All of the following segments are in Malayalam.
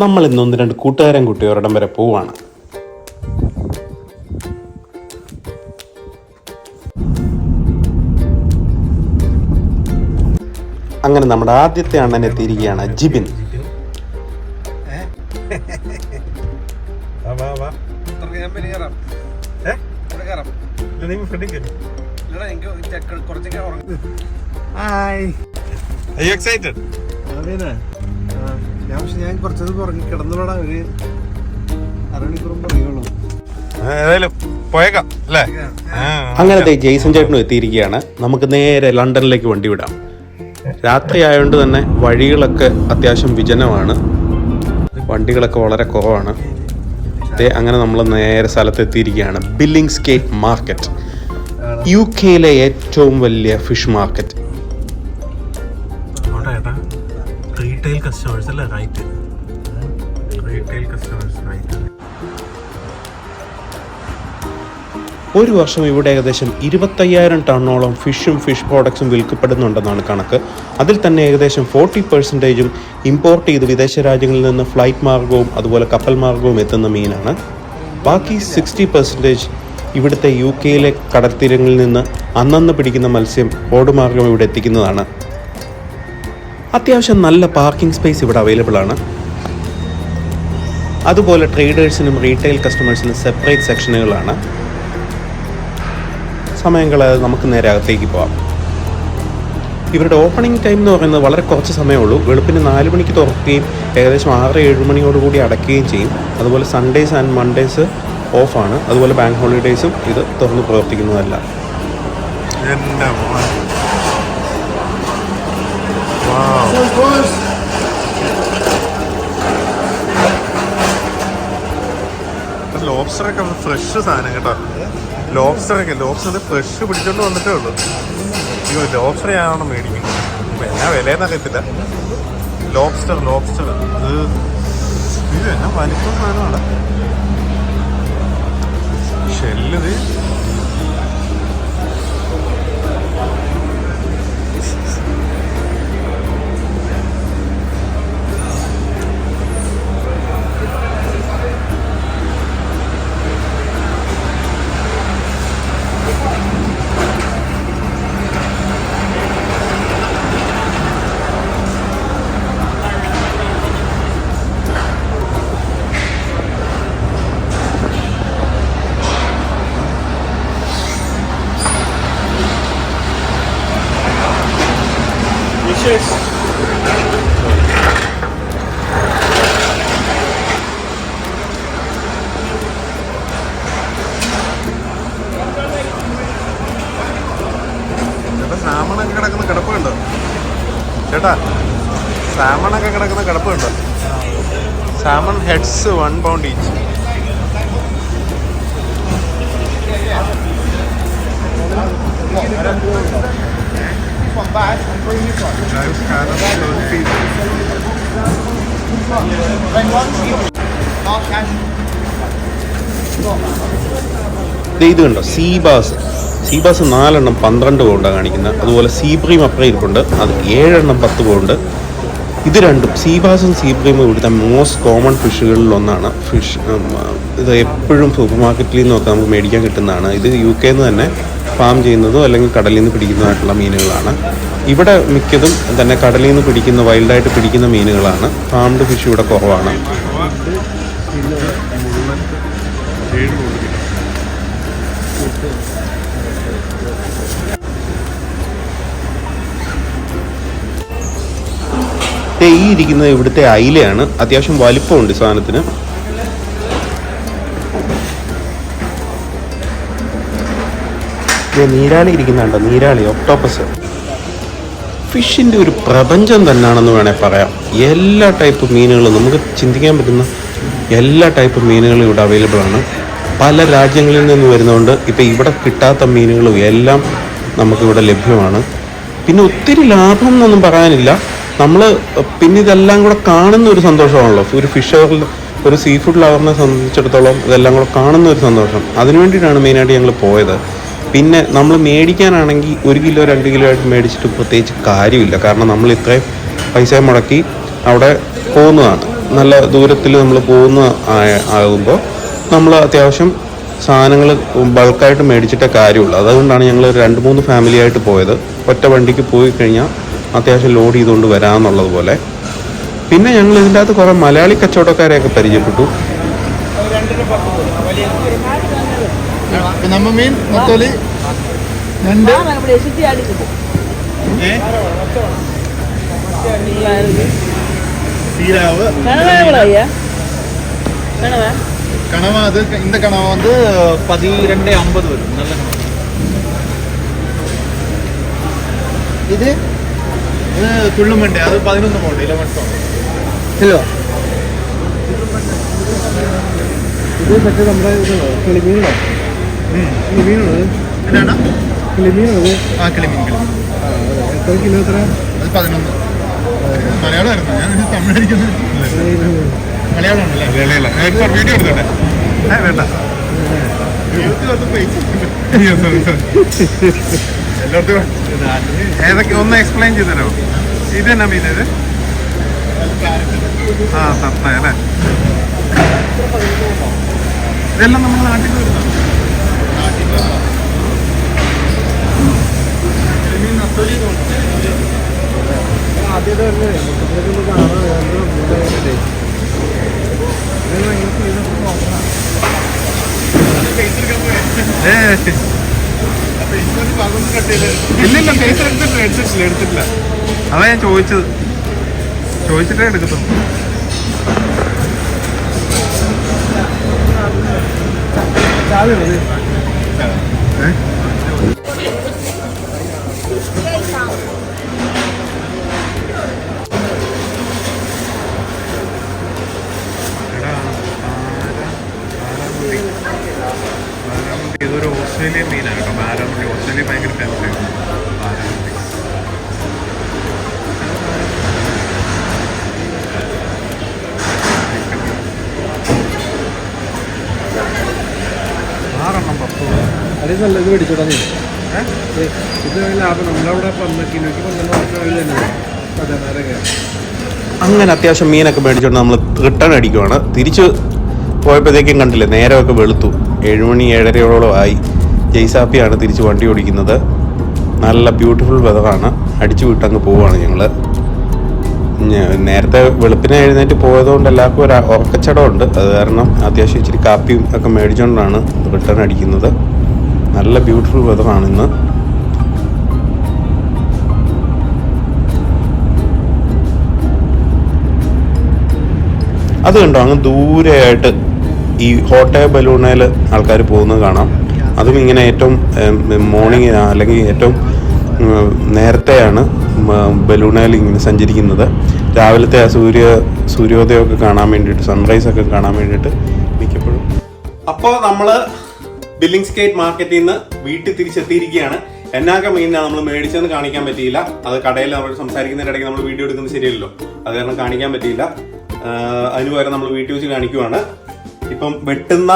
നമ്മൾ ഇന്ന് ഒന്ന് രണ്ട് കൂട്ടുകാരൻ കുട്ടി ഒരിടം വരെ പോവാണ്. അങ്ങനെ നമ്മുടെ ആദ്യത്തെ അണ്ണനെ തിരികെയാണ് ജിബിൻ. Are you excited? ഞാൻ പക്ഷെ ഞാൻ കുറച്ചത് ഒരു അരമണിക്കൂറും പറയുള്ളൂ ആ, ഏതായാലും പോയേക്കാം അല്ലേ? ആ, അങ്ങനെ ദേ ജെയ്സൺ ചേട്ടനും എത്തിയിരിക്കുകയാണ്. നമുക്ക് നേരെ ലണ്ടനിലേക്ക് വണ്ടി വിടാം. രാത്രി ആയതുകൊണ്ട് തന്നെ വഴികളൊക്കെ അത്യാവശ്യം വിജനമാണ്. വണ്ടികളൊക്കെ വളരെ കുറവാണ്. ദേ അങ്ങനെ നമ്മൾ നേരെ സ്ഥലത്ത് എത്തിയിരിക്കുകയാണ്. ബില്ലിംഗ് സ്കേറ്റ് മാർക്കറ്റ് യു കെയിലെ ഏറ്റവും വലിയ ഫിഷ് മാർക്കറ്റ് കസ്റ്റമേഴ്സ് അല്ലേ റൈറ്റ് റീറ്റെയിൽ കസ്റ്റമേഴ്സ് റൈറ്റ് ഒരു വർഷം ഇവിടെ ഏകദേശം ഇരുപത്തയ്യായിരം ടണ്ണോളം ഫിഷും ഫിഷ് പ്രോഡക്ട്സും വിൽക്കപ്പെടുന്നുണ്ടെന്നാണ് കണക്ക്. അതിൽ തന്നെ ഏകദേശം ഫോർട്ടി പെർസെന്റേജും ഇമ്പോർട്ട് ചെയ്ത് വിദേശ രാജ്യങ്ങളിൽ നിന്ന് ഫ്ലൈറ്റ് മാർഗവും അതുപോലെ കപ്പൽ മാർഗവും എത്തുന്ന മീനാണ്. ബാക്കി സിക്സ്റ്റി പെർസെന്റേജ് ഇവിടുത്തെ യു കെയിലെ കടൽത്തീരങ്ങളിൽ നിന്ന് അന്നന്ന് പിടിക്കുന്ന മത്സ്യം ഓടുമാർഗം മാർഗം ഇവിടെ എത്തിക്കുന്നതാണ്. അത്യാവശ്യം നല്ല പാർക്കിംഗ് സ്പേസ് ഇവിടെ അവൈലബിൾ ആണ്. അതുപോലെ ട്രേഡേഴ്സിനും റീറ്റെയിൽ കസ്റ്റമേഴ്സിനും സെപ്പറേറ്റ് സെക്ഷനുകളാണ് സമയം കളയാതെ നമുക്ക് നേരെ അകത്തേക്ക് പോവാം. ഇവരുടെ ഓപ്പണിംഗ് ടൈം എന്ന് പറയുന്നത് വളരെ കുറച്ച് സമയമുള്ളൂ വെളുപ്പിന് നാല് മണിക്ക് തുറക്കുകയും ഏകദേശം ആറ് ഏഴ് മണിയോടുകൂടി അടയ്ക്കുകയും ചെയ്യും. അതുപോലെ സൺഡേസ് ആൻഡ് മൺഡേസ് ഓഫാണ് അതുപോലെ ബാങ്ക് ഹോളിഡേയ്സും ഇത് തുറന്ന് പ്രവർത്തിക്കുന്നതല്ല. എന്റെ boys. ലോബ്സ്റ്ററൊക്കെ ഫ്രഷ് സാധനം കേട്ടോ. ലോബ്സ്റ്ററൊക്കെ ലോബ്സ്റ്റർ ഫ്രഷ് പിടിച്ചോണ്ട് വന്നിട്ടേ ഉള്ളൂ. അയ്യോ ലോബ്സ്റ്റർ ഞാനാണ് മേടിക്കുന്നത് എന്നാ വിലയെന്ന് അറിയത്തില്ല. ലോബ്സ്റ്റർ ലോബ്സ്റ്റർ ഇത് ഇത് എന്നാ വലിപ്പം സാധനമാണ്? ഷെല്ലിത് സാമണൊക്കെ കിടക്കുന്ന കിടപ്പുണ്ടോ? Salmon heads one pound each ഇത് കണ്ടോ? സീബാസ് സീബാസ് നാലെണ്ണം പന്ത്രണ്ട് പൗണ്ടാണ് കാണിക്കുന്നത് അതുപോലെ സീബ്രീം അപ്പുറം ഇരിപ്പുണ്ട്. അത് ഏഴെണ്ണം പത്ത് പൗണ്ട് ഇത് രണ്ടും സീബാസും സീബ്രയും ഇവിടുത്തെ മോസ്റ്റ് കോമൺ ഫിഷുകളിൽ ഒന്നാണ്. ഫിഷ് ഇത് എപ്പോഴും സൂപ്പർ മാർക്കറ്റിൽ നിന്നൊക്കെ നമുക്ക് മേടിക്കാൻ കിട്ടുന്നതാണ്. ഇത് യു കെയിൽ നിന്ന് തന്നെ ഫാം ചെയ്യുന്നതോ അല്ലെങ്കിൽ കടലിൽ നിന്ന് പിടിക്കുന്നതായിട്ടുള്ള മീനുകളാണ്. ഇവിടെ മിക്കതും തന്നെ കടലിൽ നിന്ന് പിടിക്കുന്ന വൈൽഡായിട്ട് പിടിക്കുന്ന മീനുകളാണ്. ഫാംഡ് ഫിഷ് ഇവിടെ കുറവാണ്. ഇരിക്കുന്നത് ഇവിടുത്തെ അയിലയാണ്. അത്യാവശ്യം വലിപ്പമുണ്ട് സാധനത്തിന്. നീരാളി ഇരിക്കുന്നുണ്ടോ നീരാളി ഒക്ടോപ്പസ് ഫിഷിന്റെ ഒരു പ്രപഞ്ചം തന്നെയാണെന്ന് വേണേൽ പറയാം. എല്ലാ ടൈപ്പ് മീനുകളും നമുക്ക് ചിന്തിക്കാൻ പറ്റുന്ന എല്ലാ ടൈപ്പ് മീനുകളും ഇവിടെ അവൈലബിൾ ആണ്. പല രാജ്യങ്ങളിൽ നിന്ന് വരുന്നതുകൊണ്ട് ഇപ്പം ഇവിടെ കിട്ടാത്ത മീനുകളും എല്ലാം നമുക്കിവിടെ ലഭ്യമാണ്. പിന്നെ ഒത്തിരി ലാഭം എന്നൊന്നും പറയാനില്ല. നമ്മൾ പിന്നെ ഇതെല്ലാം കൂടെ കാണുന്ന ഒരു സന്തോഷമാണല്ലോ. ഒരു ഫിഷറിൽ ഒരു സീ ഫുഡ് ലവറിനെ സംബന്ധിച്ചിടത്തോളം ഇതെല്ലാം കൂടെ കാണുന്ന ഒരു സന്തോഷം. അതിനു വേണ്ടിയിട്ടാണ് മെയിനായിട്ട് ഞങ്ങൾ പോയത്. പിന്നെ നമ്മൾ മേടിക്കാനാണെങ്കിൽ ഒരു കിലോ രണ്ട് കിലോ ആയിട്ട് മേടിച്ചിട്ട് പ്രത്യേകിച്ച് കാര്യമില്ല. കാരണം നമ്മൾ ഇത്രയും പൈസ മുടക്കി അവിടെ പോകുന്നതാണ്. നല്ല ദൂരത്തിൽ നമ്മൾ പോകുന്ന ആകുമ്പോൾ നമ്മൾ അത്യാവശ്യം സാധനങ്ങൾ ബൾക്കായിട്ട് മേടിച്ചിട്ടേ കാര്യമുള്ളൂ. അതുകൊണ്ടാണ് ഞങ്ങൾ രണ്ട് മൂന്ന് ഫാമിലി ആയിട്ട് പോയത്. ഒറ്റ വണ്ടിക്ക് പോയി കഴിഞ്ഞാൽ അത്യാവശ്യം ലോഡ് ചെയ്തുകൊണ്ട് വരാമെന്നുള്ളത് പോലെ. പിന്നെ ഞങ്ങൾ ഇതിന്റെ അകത്ത് കുറേ മലയാളി കച്ചവടക്കാരെയൊക്കെ പരിചയപ്പെട്ടു. നമ്മ அது இந்த வந்து இது ഇത് തുള്ളുമണ്ടി. അത് പതിനൊന്ന് പൗണ്ട് ഇലവൻ പൗണ്ട്. ഹലോ. ഇത് മറ്റേ നമ്മുടെ കിളിമീനാണോ കിളിമീനാണോ? എന്നാണ് കിളിമീനാണോ? ആ കിളിമീൻ കിളിമീൻ. എത്ര കിലോ എത്ര? അത് പതിനൊന്ന്. മലയാളമായിരുന്നു. ഞാൻ തമിഴായിരിക്കുന്നത് മലയാളമാണല്ലേ? വീഡിയോ എടുത്തോട്ടെ. ഏ വേണ്ട. ഏതൊക്കെ ഒന്ന് എക്സ്പ്ലെയിൻ ചെയ്ത് തരാമോ ഇത് തന്നെ മീൻ ഇത്? ആ തത്ത അല്ലേ ഇതെല്ലാം നമ്മുടെ നാട്ടിൽ നിന്ന് വരുന്നതാണ് ആദ്യമായിട്ട് വരുന്നത് മൊത്തത്തിലൊക്കെ ഒന്ന് കാണാൻ വേറെ ഒന്നുമില്ലായിരുന്നില്ലേ? ഇത് ഭയങ്കര clean ഒക്കെ നോക്കണം. ഏ എടുത്തിട്ടില്ല അതാ ഞാൻ ചോദിച്ചത്. ചോദിച്ചിട്ടേ എടുക്കത്തുള്ളൂ. ചാവിയാണോ നല്ല ഇത് മേടിച്ചോടാ നീ. ഇത് ലാഭം. നമ്മളവിടെ പന്ത്രണ്ട് കിലോയ്ക്ക് പന്ത്രണ്ട് വർഷം തന്നെ പതിനാറൊക്കെ അങ്ങനെ അത്യാവശ്യം മീനൊക്കെ മേടിച്ചോണ്ട് നമ്മൾ റിട്ടേൺ അടിക്കുവാണ്. തിരിച്ച് പോയപ്പോഴത്തേക്കും കണ്ടില്ലേ നേരമൊക്കെ വെളുത്തു. ഏഴുമണി ഏഴരയോളം ആയി. ജയ്സാപ്പിയാണ് തിരിച്ച് വണ്ടി ഓടിക്കുന്നത്. നല്ല ബ്യൂട്ടിഫുൾ വെതറാണ് അടിച്ചു വിട്ടങ്ങ് പോവുകയാണ് ഞങ്ങൾ നേരത്തെ വെളുപ്പിനെ എഴുന്നേറ്റ് പോയതുകൊണ്ട് എല്ലാവർക്കും ഒരു ഉറക്കച്ചടമുണ്ട് അത് കാരണം അത്യാവശ്യം ഇച്ചിരി കാപ്പിയും ഒക്കെ മേടിച്ചുകൊണ്ടാണ് റിട്ടേൺ അടിക്കുന്നത്. നല്ല ബ്യൂട്ടിഫുൾ വെതറാണ് ഇന്ന്. അത് കണ്ടോ അങ്ങ് ദൂരെയായിട്ട് ഈ ഹോട്ട് ബലൂണേൽ ആൾക്കാർ പോകുന്നത് കാണാം. അതും ഇങ്ങനെ ഏറ്റവും മോർണിംഗ് അല്ലെങ്കിൽ ഏറ്റവും നേരത്തെയാണ് ബലൂണയിൽ ഇങ്ങനെ സഞ്ചരിക്കുന്നത്. രാവിലത്തെ ആ സൂര്യ സൂര്യോദയമൊക്കെ കാണാൻ വേണ്ടിയിട്ട് സൺറൈസ് ഒക്കെ കാണാൻ വേണ്ടിയിട്ട് മിക്കപ്പോഴും. അപ്പോൾ നമ്മൾ ബില്ലിംഗ് സ്കേറ്റ് മാർക്കറ്റിൽ നിന്ന് വീട്ടിൽ തിരിച്ചെത്തിയിരിക്കുകയാണ്. എന്നാക്ക മീനിനാണ് നമ്മൾ മേടിച്ചെന്ന് കാണിക്കാൻ പറ്റിയില്ല. അത് കടയിൽ നമ്മൾ സംസാരിക്കുന്നതിന്റെ ഇടയ്ക്ക് നമ്മൾ വീഡിയോ എടുക്കുന്നത് ശരിയല്ലോ അത് കാരണം കാണിക്കാൻ പറ്റിയില്ല. അതിന് പകരം നമ്മൾ വീട്ടിൽ വെച്ച് കാണിക്കുവാണ്. ഇപ്പം വെട്ടുന്ന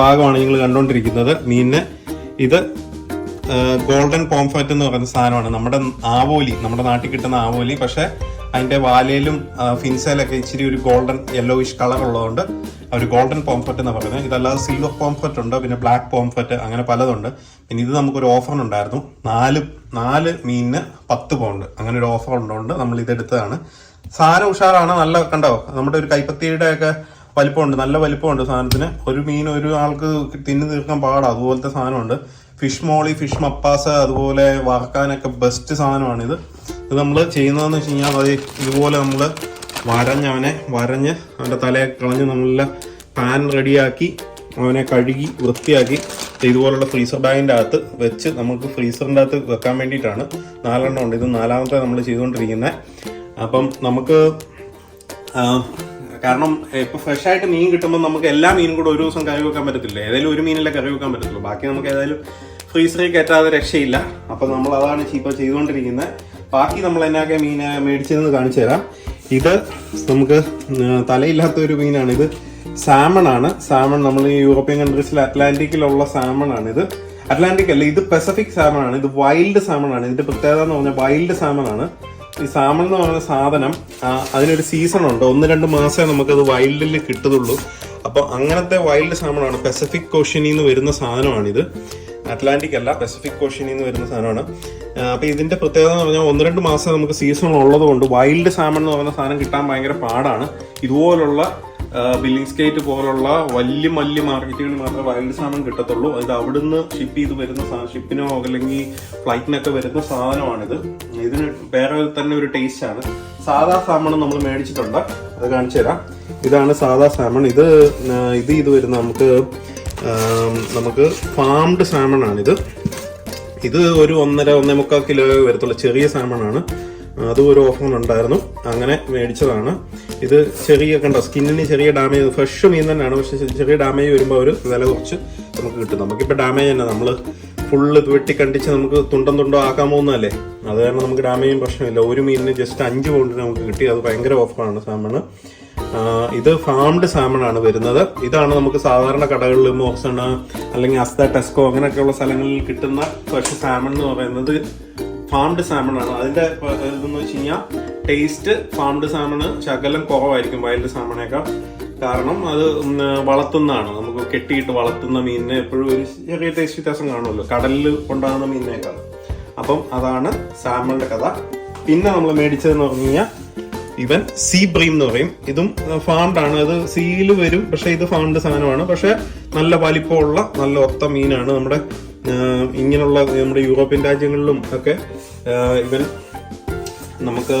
ഭാഗമാണ് നിങ്ങൾ കണ്ടുകൊണ്ടിരിക്കുന്നത് മീനിന് ഇത് ഗോൾഡൻ പോംഫാറ്റ് എന്ന് പറയുന്ന സാധനമാണ്. നമ്മുടെ ആവോലി നമ്മുടെ നാട്ടിൽ കിട്ടുന്ന ആവോലി. പക്ഷേ അതിന്റെ വാലയിലും ഫിൻസയിലൊക്കെ ഇച്ചിരി ഒരു ഗോൾഡൻ യെല്ലോയിഷ് കളർ ഉള്ളതുകൊണ്ട് അവർ ഗോൾഡൻ പോംഫറ്റ് എന്ന് പറയുന്നത് ഇതല്ലാതെ സിൽവർ പോംഫറ്റ് ഉണ്ട്? പിന്നെ ബ്ലാക്ക് പോംഫറ്റ് അങ്ങനെ പലതുണ്ട്. പിന്നെ ഇത് നമുക്കൊരു ഓഫറിനുണ്ടായിരുന്നു. നാല് നാല് മീനിന് പത്ത് പൗണ്ട്. അങ്ങനെ ഒരു ഓഫർ ഉള്ളതുകൊണ്ട് നമ്മൾ ഇതെടുത്തതാണ് സാധനം ഉഷാറാണ്. നല്ല കണ്ടോ? നമ്മുടെ ഒരു കൈപ്പത്തിയുടെ ഒക്കെ വലിപ്പമുണ്ട്. നല്ല വലിപ്പമുണ്ട് സാധനത്തിന്. ഒരു മീൻ ഒരു ആൾക്ക് തിന്നു തീർക്കാൻ പാടാ. അതുപോലത്തെ സാധനമുണ്ട്. ഫിഷ് മോളി ഫിഷ് മപ്പാസ് അതുപോലെ വറക്കാനൊക്കെ ബെസ്റ്റ് സാധനമാണിത്. ഇത് നമ്മൾ ചെയ്യുന്നതെന്ന് വെച്ച് കഴിഞ്ഞാൽ അത് ഇതുപോലെ നമ്മൾ വരഞ്ഞ് അവനെ വരഞ്ഞ് അവന്റെ തലയെ കളഞ്ഞ് നല്ല പാൻ റെഡിയാക്കി അവനെ കഴുകി വൃത്തിയാക്കി ഇതുപോലുള്ള ഫ്രീസർ ബാഗിന്റെ അകത്ത് വെച്ച് നമുക്ക് ഫ്രീസറിന്റെ അകത്ത് വെക്കാൻ വേണ്ടിയിട്ടാണ് നാലെണ്ണം ഉണ്ട്. ഇത് നാലാമത്തെ നമ്മൾ ചെയ്തുകൊണ്ടിരിക്കുന്നത് അപ്പം നമുക്ക് കാരണം ഇപ്പം ഫ്രഷ് ആയിട്ട് മീൻ കിട്ടുമ്പോൾ നമുക്ക് എല്ലാ മീനും കൂടെ ഒരു ദിവസം കറി വെക്കാൻ പറ്റത്തില്ല? ഏതായാലും ഒരു മീനല്ലേ കറി വെക്കാൻ പറ്റത്തുള്ളൂ. ബാക്കി നമുക്ക് ഏതായാലും ഫ്രീസറിൽ കയറ്റാതെ രക്ഷയില്ല. അപ്പം നമ്മൾ അതാണ് ഇപ്പോൾ ചെയ്തുകൊണ്ടിരിക്കുന്നത് ബാക്കി നമ്മൾ എന്നാക്കെ മീനെ മേടിച്ചതെന്ന് കാണിച്ചു തരാം. ഇത് നമുക്ക് തലയില്ലാത്ത ഒരു മീനാണ്. ഇത് സാമൺ ആണ്. സാമൺ നമ്മൾ ഈ യൂറോപ്യൻ കൺട്രീസിൽ അറ്റ്ലാന്റിക്കിലുള്ള സാമൺ ആണ് ഇത്. അറ്റ്ലാന്റിക് അല്ല ഇത് പെസഫിക് സാമൺ ആണ്. ഇത് വൈൽഡ് സാമൺ ആണ്. ഇതിന്റെ പ്രത്യേകത എന്ന് പറഞ്ഞാൽ വൈൽഡ് സാമൺ ആണ്. ഈ സാമൺ എന്ന് പറയുന്ന സാധനം അതിനൊരു സീസൺ ഉണ്ട്. ഒന്ന് രണ്ട് മാസമേ നമുക്കത് വൈൽഡിൽ കിട്ടത്തുള്ളൂ. അപ്പോൾ അങ്ങനത്തെ വൈൽഡ് സാമണാണ് പെസഫിക് കോഷ്യനിൽ വരുന്ന സാധനമാണിത്. അറ്റ്ലാന്റിക് അല്ല പസഫിക് കോഷ്യനിൽ നിന്ന് വരുന്ന സാധനമാണ്. അപ്പോൾ ഇതിന്റെ പ്രത്യേകത എന്ന് പറഞ്ഞാൽ ഒന്ന് രണ്ട് മാസം നമുക്ക് സീസൺ ഉള്ളത് കൊണ്ട് വൈൽഡ് സാമൺ എന്ന് പറയുന്ന സാധനം കിട്ടാൻ ഭയങ്കര പാടാണ്. ഇതുപോലുള്ള ബില്ലിംഗ് സ്കേറ്റ് പോലുള്ള വലിയ വലിയ മാർക്കറ്റുകളിൽ മാത്രമേ വൈൽഡ് സാധനം കിട്ടത്തുള്ളൂ. അത് അവിടുന്ന് ഷിപ്പ് ചെയ്ത് വരുന്ന ഷിപ്പിനോ അല്ലെങ്കിൽ ഫ്ലൈറ്റിനൊക്കെ വരുന്ന സാധനമാണിത്. ഇതിന് വേറെ തന്നെ ഒരു ടേസ്റ്റ് ആണ്. സാധാ സാമൺ നമ്മൾ മേടിച്ചിട്ടുണ്ട്. അത് കാണിച്ചു തരാം ഇതാണ് സാധാ സാമൺ ഇത് ഇത് ഇത് വരുന്ന നമുക്ക് നമുക്ക് ഫാംഡ് സാമൺ ആണിത്. ഇത് ഒരു ഒന്നര ഒന്നേ മുക്കാൽ കിലോ വരത്തുള്ള ചെറിയ സാമണാണ് അതും ഒരു ഓഫർ ഉണ്ടായിരുന്നു. അങ്ങനെ മേടിച്ചതാണ്. ഇത് ചെറിയ കണ്ടോ സ്കിന്നിന് ചെറിയ ഡാമേജ് ഫ്രഷ് മീൻ തന്നെയാണ്. പക്ഷെ ചെറിയ ഡാമേജ് വരുമ്പോൾ ഒരു വില കുറച്ച് നമുക്ക് കിട്ടും. നമുക്കിപ്പോൾ ഡാമേജ് തന്നെ. നമ്മൾ ഫുള്ള് വെട്ടി കണ്ടിച്ച് നമുക്ക് തുണ്ടം തുണ്ടോ ആക്കാൻ പോകുന്നതല്ലേ? അത് കാരണം നമുക്ക് ഡാമേജും പ്രശ്നമില്ല. ഒരു മീനിന് ജസ്റ്റ് അഞ്ച് പൗണ്ടിന് നമുക്ക് കിട്ടി. അത് ഭയങ്കര ഓഫറാണ് സാമണ് ഇത് ഫാംഡ് സാമൺ ആണ് വരുന്നത്. ഇതാണ് നമുക്ക് സാധാരണ കടകളിൽ മോക്സൺ അല്ലെങ്കിൽ അസ്ത ടെസ്കോ അങ്ങനെയൊക്കെയുള്ള സ്ഥലങ്ങളിൽ കിട്ടുന്ന ഫ്രഷ് സാമൺ എന്ന് പറയുന്നത് ഫാംഡ് സാമൺ ആണ്. അതിന്റെ ഇതെന്ന് വെച്ച് കഴിഞ്ഞാൽ ടേസ്റ്റ് ഫാംഡ് സാമണ് ശകലം കുറവായിരിക്കും വൈൽഡ് സാമണേക്കാൾ കാരണം അത് വളർത്തുന്നതാണ്. നമുക്ക് കെട്ടിയിട്ട് വളർത്തുന്ന മീനിന് എപ്പോഴും ഒരു ചെറിയ ടേസ്റ്റ് വ്യത്യാസം കാണുമല്ലോ. കടലിൽ കൊണ്ടാകുന്ന മീനിനേക്കാൾ. അപ്പം അതാണ് സാമണിന്റെ കഥ. പിന്നെ നമ്മൾ മേടിച്ചതെന്ന് പറഞ്ഞു കഴിഞ്ഞാൽ ഇവൻ സീ ബ്രീം എന്ന് പറയും. ഇതും ഫാണ്ടാണ് അത് സീയിൽ വരും. പക്ഷെ ഇത് ഫാണ്ട് സാധനമാണ്. പക്ഷെ നല്ല വലിപ്പമുള്ള നല്ല ഒത്ത മീനാണ് നമ്മുടെ ഇങ്ങനെയുള്ള നമ്മുടെ യൂറോപ്യൻ രാജ്യങ്ങളിലും ഒക്കെ ഇവൻ നമുക്ക്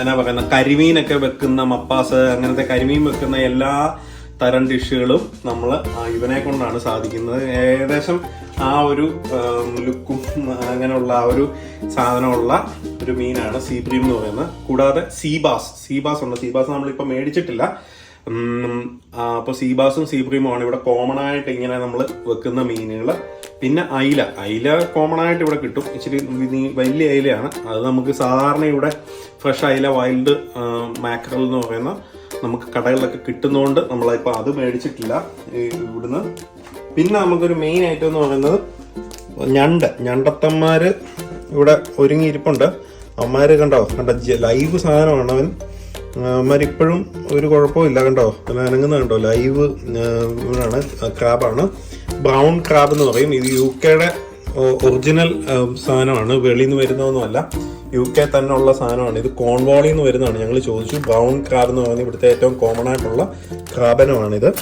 എന്നാ പറയുന്ന കരിമീനൊക്കെ വെക്കുന്ന മപ്പാസ് അങ്ങനത്തെ കരിമീൻ വെക്കുന്ന എല്ലാ തരം ഡിഷുകളും നമ്മൾ ഇവനെ കൊണ്ടാണ് സാധിക്കുന്നത്. ഏകദേശം ആ ഒരു ലുക്കും അങ്ങനെയുള്ള ആ ഒരു സാധനമുള്ള ഒരു മീനാണ് സീബ്രീം എന്ന് പറയുന്നത്. കൂടാതെ സീബാസ്. സീബാസ് ഉണ്ട്. സീബാസ് നമ്മളിപ്പോൾ മേടിച്ചിട്ടില്ല. അപ്പോൾ സീബാസും ആണ് ഇവിടെ കോമൺ ആയിട്ട് ഇങ്ങനെ നമ്മൾ വെക്കുന്ന മീനുകൾ പിന്നെ അയില. അയില കോമൺ ആയിട്ട് ഇവിടെ കിട്ടും. ഇച്ചിരി വലിയ അയിലയാണ്. അത് നമുക്ക് സാധാരണ ഇവിടെ ഫ്രഷ് അയില വൈൽഡ് മാക്കറൽ എന്ന് പറയുന്ന നമുക്ക് കടകളിലൊക്കെ കിട്ടുന്നതുകൊണ്ട് നമ്മളിപ്പോൾ അത് മേടിച്ചിട്ടില്ല. ഇവിടുന്ന് പിന്നെ നമുക്കൊരു മെയിൻ ഐറ്റം എന്ന് പറയുന്നത് ഞണ്ട്. ഞണ്ടത്തന്മാർ ഇവിടെ ഒരുങ്ങിയിരിപ്പുണ്ട്. അവന്മാര് കണ്ടോ? കണ്ട ലൈവ് സാധനമാണ് അവൻ. അവന്മാർ ഇപ്പോഴും ഒരു കുഴപ്പമില്ല കണ്ടോ? അനങ്ങുന്ന കണ്ടോ? ലൈവ് ഇവനാണ്. ക്രാബാണ് ബ്രൗൺ ക്രാബ് എന്ന് പറയും. ഇത് യു കെയുടെ ഒറിജിനൽ സാധനമാണ്. വെളിയിൽ നിന്ന് വരുന്നതൊന്നുമല്ല. യു കെ തന്നെ ഉള്ള സാധനമാണ്. ഇത് കോൺവോളിൽ നിന്ന് വരുന്നതാണ്. ഞങ്ങൾ ചോദിച്ചു. ബ്രൗൺ ക്രാബ് എന്ന് പറയുന്നത് ഇവിടുത്തെ ഏറ്റവും കോമൺ ആയിട്ടുള്ള ക്രാബനമാണിത്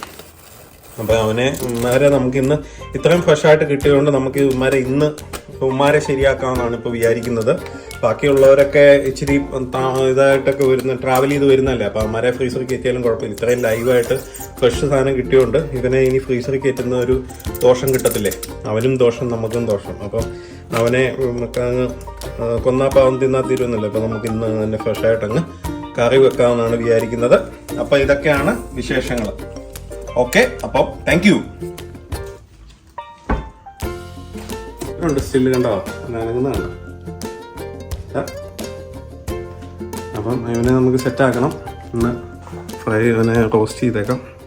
അപ്പൊ അവനെ ഉമ്മാരെ നമുക്ക് ഇന്ന് ഇത്രയും ഫ്രഷ് ആയിട്ട് കിട്ടിയതുകൊണ്ട് നമുക്ക് ഉമ്മാരെ ഇന്ന് ഉമ്മാരെ ശരിയാക്കാമെന്നാണ് ഇപ്പൊ വിചാരിക്കുന്നത്. ബാക്കിയുള്ളവരൊക്കെ ഇച്ചിരി ഇതായിട്ടൊക്കെ വരുന്ന ട്രാവൽ ചെയ്ത് വരുന്നല്ലേ അപ്പോൾ അമ്മാരെ ഫ്രീസറിൽ കയറ്റിയാലും കുഴപ്പമില്ല. ഇത്രയും ലൈവായിട്ട് ഫ്രഷ് സാധനം കിട്ടിയോണ്ട് ഇവനെ ഇനി ഫ്രീസറിൽ കയറ്റുന്ന ഒരു ദോഷം കിട്ടത്തില്ലേ? അവനും ദോഷം നമുക്കും ദോഷം. അപ്പം അവനെ കൊന്നാ പാവം തിന്നാ തീരുമെന്നല്ലോ? അപ്പൊ നമുക്ക് ഇന്ന് തന്നെ ഫ്രഷായിട്ടങ്ങ് കറി വെക്കാമെന്നാണ് വിചാരിക്കുന്നത്. അപ്പോൾ ഇതൊക്കെയാണ് വിശേഷങ്ങൾ ഓക്കെ അപ്പം താങ്ക് യു കണ്ടോ? അപ്പം ഇവനെ നമുക്ക് സെറ്റ് ആക്കണം. ഇന്ന് ഫ്രൈ ഇവനെ റോസ്റ്റ് ചെയ്തേക്കാം.